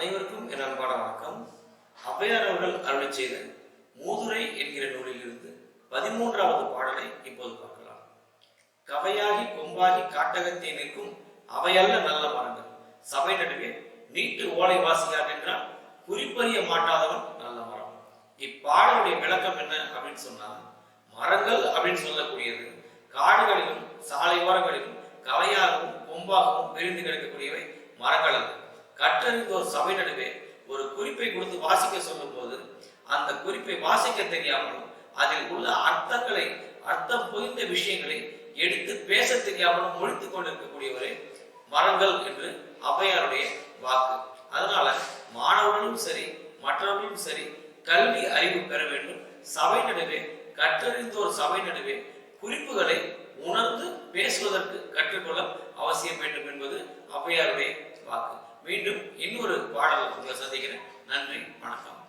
அனைவருக்கும் என் அன்பான வணக்கம். ஔவையார் அவர்கள் அருளை செய்த மூதுரை என்கிற நூலிலிருந்து பதிமூன்றாவது பாடலை இப்போது பார்க்கலாம். கவையாகி கொம்பாகி காட்டகத்தை நிற்கும் அவையல்ல நல்ல மரங்கள். சபை நடுவே நீட்டு ஓலை வாசியார் என்றால் குறிப்பறிய மாட்டாதவன் நல்ல மரம். இப்பாடலுடைய விளக்கம் என்ன அப்படின்னு சொன்னா மரங்கள் அப்படின்னு சொல்லக்கூடியது. காடுகளிலும் சாலை ஓரங்களிலும் கவையாகவும் கொம்பாகவும் விரிந்து கிடக்கக்கூடியவை மரங்கள் அல்ல. கற்றறிந்த ஒரு சபை நடுவே ஒரு குறிப்பை கொடுத்து வாசிக்க சொல்லும் போது அந்த குறிப்பை வாசிக்க தெரியாமலும் அதில் உள்ள அர்த்தங்களை அர்த்தம் புரிந்த விஷயங்களை எடுத்து பேச தெரியாமலும் மொழித்துக் கொண்டிருக்கக்கூடியவரே மரங்கள் என்று அவையாருடைய வாக்கு. அதனால மாணவர்களும் சரி மற்றவர்களும் சரி கல்வி அறிவு பெற வேண்டும். சபை நடுவே கற்றறிந்த ஒரு சபை நடுவே குறிப்புகளை உணர்ந்து பேசுவதற்கு கற்றுக்கொள்ள அவசியம் வேண்டும் என்பது அவையாருடைய வாக்கு. மீண்டும் இன்னொரு பாடல் உங்களை சந்திக்கிறேன். நன்றி வணக்கம்.